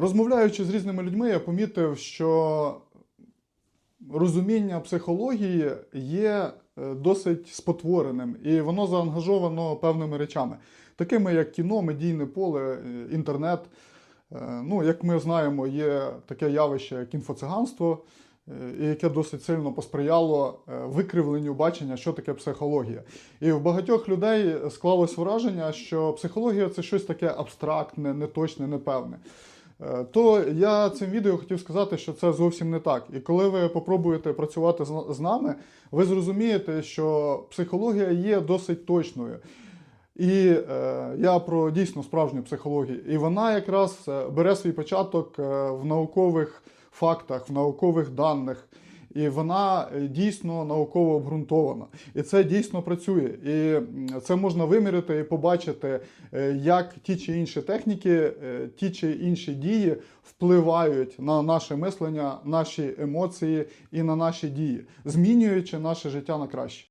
Розмовляючи з різними людьми, я помітив, що розуміння психології є е, досить спотвореним, і воно заангажовано певними речами, такими як кіно, медійне поле, е, інтернет. Е, Ну, як ми знаємо, є таке явище, як інфоциганство, і яке досить сильно посприяло викривленню бачення, що таке психологія. І в багатьох людей склалось враження, що психологія це щось таке абстрактне, неточне, непевне. Е, То я цим відео хотів сказати, що це зовсім не так. І коли ви попробуєте працювати з нами, ви зрозумієте, що психологія є досить точною. І е, я про дійсно справжню психологію. І вона якраз е, бере свій початок е, в наукових фактах, в наукових даних. І вона е, дійсно науково обґрунтована. І це дійсно працює. І це можна виміряти і побачити, е, як ті чи інші техніки, е, ті чи інші дії впливають на наше мислення, наші емоції і на наші дії, змінюючи наше життя на краще.